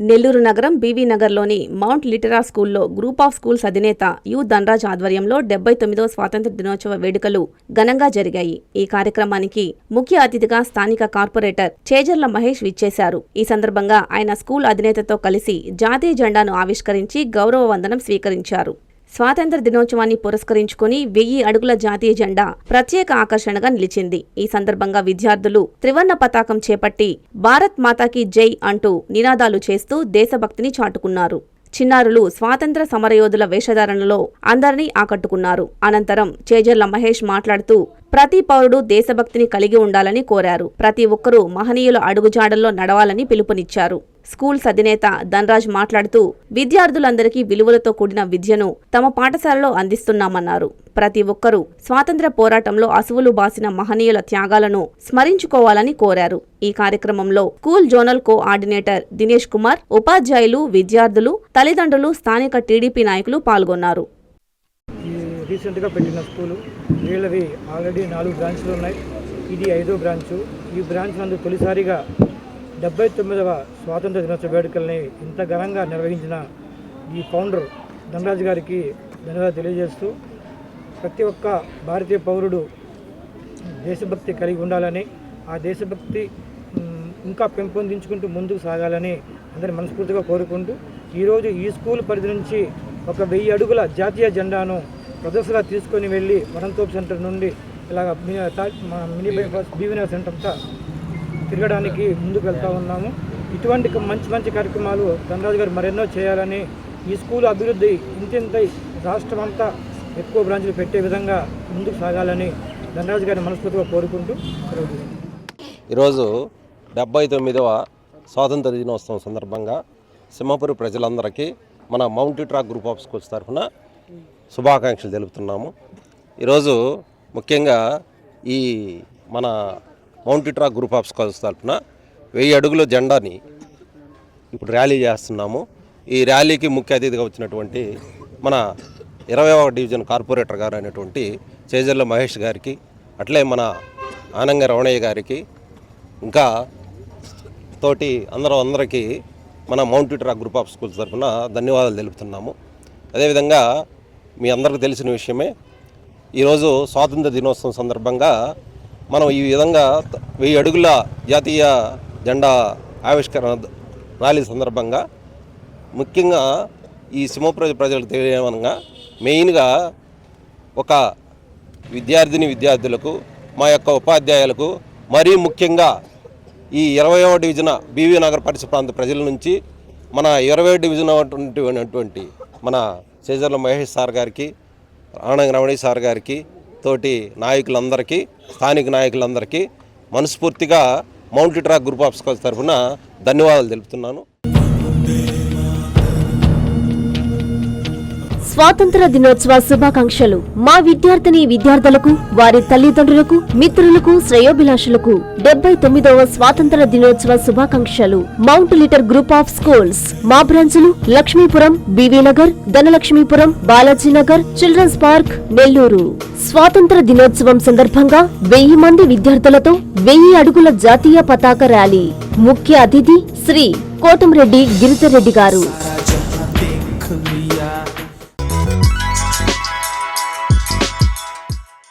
నెల్లూరు నగరం బీవీ నగర్లోని Mount Litera స్కూల్లో గ్రూప్ ఆఫ్ స్కూల్స్ అధినేత యు. ధనరాజ్ ఆధ్వర్యంలో డెబ్బై తొమ్మిదవ స్వాతంత్ర దినోత్సవ వేడుకలు ఘనంగా జరిగాయి. ఈ కార్యక్రమానికి ముఖ్య అతిథిగా స్థానిక కార్పొరేటర్ చేజర్ల మహేష్ విచ్చేశారు. ఈ సందర్భంగా ఆయన స్కూల్ అధినేతతో కలిసి జాతీయ జెండాను ఆవిష్కరించి గౌరవ వందనం స్వీకరించారు. స్వాతంత్ర దినోత్సవాన్ని పురస్కరించుకుని వెయ్యి అడుగుల జాతీయ జెండా ప్రత్యేక ఆకర్షణగా నిలిచింది. ఈ సందర్భంగా విద్యార్థులు త్రివర్ణ పతాకం చేపట్టి భారత్ మాతాకి జై అంటూ నినాదాలు చేస్తూ దేశభక్తిని చాటుకున్నారు. చిన్నారులు స్వాతంత్ర సమరయోధుల వేషధారణలో అందరినీ ఆకట్టుకున్నారు. అనంతరం చేజర్ల మహేష్ మాట్లాడుతూ ప్రతి పౌరుడు దేశభక్తిని కలిగి ఉండాలని కోరారు. ప్రతి ఒక్కరూ మహనీయుల అడుగుజాడల్లో నడవాలని పిలుపునిచ్చారు. స్కూల్స్ అధినేత ధనరాజ్ మాట్లాడుతూ విద్యార్థులందరికీ విలువలతో కూడిన విద్యను తమ పాఠశాలలో అందిస్తున్నామన్నారు. ప్రతి ఒక్కరూ స్వాతంత్ర్య పోరాటంలో అసువులు బాసిన మహనీయుల త్యాగాలను స్మరించుకోవాలని కోరారు. ఈ కార్యక్రమంలో school zonal coordinator Dinesh Kumar ఉపాధ్యాయులు విద్యార్థులు తల్లిదండ్రులు స్థానిక టీడీపీ నాయకులు పాల్గొన్నారు. రీసెంట్గా పెట్టిన స్కూలు వీళ్ళవి ఆల్రెడీ నాలుగు బ్రాంచ్లు ఉన్నాయి. ఇది ఐదో బ్రాంచు. ఈ బ్రాంచ్ నందు తొలిసారిగా డెబ్బై తొమ్మిదవ స్వాతంత్ర దినోత్సవ వేడుకల్ని ఇంత ఘనంగా నిర్వహించిన ఈ ఫౌండర్ ధనరాజు గారికి ధన్యవాదాలు తెలియజేస్తూ ప్రతి ఒక్క భారతీయ పౌరుడు దేశభక్తి కలిగి ఉండాలని ఆ దేశభక్తి ఇంకా పెంపొందించుకుంటూ ముందుకు సాగాలని అందరి మనస్ఫూర్తిగా కోరుకుంటూ ఈరోజు ఈ స్కూల్ పరిధి నుంచి ఒక వెయ్యి అడుగుల జాతీయ జెండాను ప్రదర్శనగా తీసుకొని వెళ్ళి వనంతోప్ సెంటర్ నుండి ఇలాగ మినీ బైపాస్ బీవీనగర్ సెంటర్ అంతా తిరగడానికి ముందుకు వెళ్తూ ఉన్నాము. ఇటువంటి మంచి మంచి కార్యక్రమాలు ధనరాజు గారు మరెన్నో చేయాలని ఈ స్కూల్ అభివృద్ధి ఇంతింత రాష్ట్రం అంతా ఎక్కువ బ్రాంచ్లు పెట్టే విధంగా ముందుకు సాగాలని ధనరాజు గారిని మనస్ఫూర్తిగా కోరుకుంటూ ఈరోజు డెబ్బై తొమ్మిదవ స్వాతంత్ర దినోత్సవం సందర్భంగా సింహపురి ప్రజలందరికీ మన మౌంటీ ట్రాక్ గ్రూప్ ఆఫ్ స్కూల్స్ తరఫున శుభాకాంక్షలు తెలుపుతున్నాము. ఈరోజు ముఖ్యంగా ఈ మన మౌంటీ ట్రాక్ గ్రూప్ ఆఫ్ స్కూల్స్ తరఫున వెయ్యి అడుగుల జెండాని ఇప్పుడు ర్యాలీ చేస్తున్నాము. ఈ ర్యాలీకి ముఖ్య అతిథిగా వచ్చినటువంటి మన ఇరవైవ డివిజన్ కార్పొరేటర్ గారు అయినటువంటి చేజర్ల మహేష్ గారికి అట్లే మన ఆనంగ రమణయ్య గారికి ఇంకా తోటి అందరూ అందరికీ మన mount track group of schools తరఫున ధన్యవాదాలు తెలుపుతున్నాము. అదేవిధంగా మీ అందరికీ తెలిసిన విషయమే ఈరోజు స్వాతంత్ర దినోత్సవం సందర్భంగా మనం ఈ విధంగా వెయ్యి అడుగుల జాతీయ జెండా ఆవిష్కరణ ర్యాలీ సందర్భంగా ముఖ్యంగా ఈ సింహప్రజ ప్రజలకు తెలియమనగా మెయిన్గా ఒక విద్యార్థిని విద్యార్థులకు మా యొక్క ఉపాధ్యాయులకు మరీ ముఖ్యంగా ఈ ఇరవయవ డివిజన్ బీవీ నగర్ పరిసర ప్రాంత ప్రజల నుంచి మన ఇరవై డివిజన్ అటువంటి మన చేజర్ల మహేష్ సార్ గారికి ఆనంద రమణి సార్ గారికి తోటి నాయకులందరికీ స్థానిక నాయకులందరికీ మనస్ఫూర్తిగా mount track group of schools తరఫున ధన్యవాదాలు తెలుపుతున్నాను. స్వాతంత్ర దినోత్సవ శుభాకాంక్షలు. మా విద్యార్థిని విద్యార్థులకు వారి తల్లిదండ్రులకు మిత్రులకు శ్రేయోభిలాషులకు డెబ్బై తొమ్మిదవ స్వాతంత్ర దినోత్సవ శుభాకాంక్షలు. Mount litera group of schools మా బ్రాంచులు Lakshmipuram B V Nagar Dhanalakshmipuram Balajinagar children's park Nellore. స్వాతంత్ర దినోత్సవం సందర్భంగా వెయ్యి మంది విద్యార్థులతో వెయ్యి అడుగుల జాతీయ పతాక ర్యాలీ. ముఖ్య అతిథి శ్రీ కోటంరెడ్డి గిరిజరెడ్డి గారు.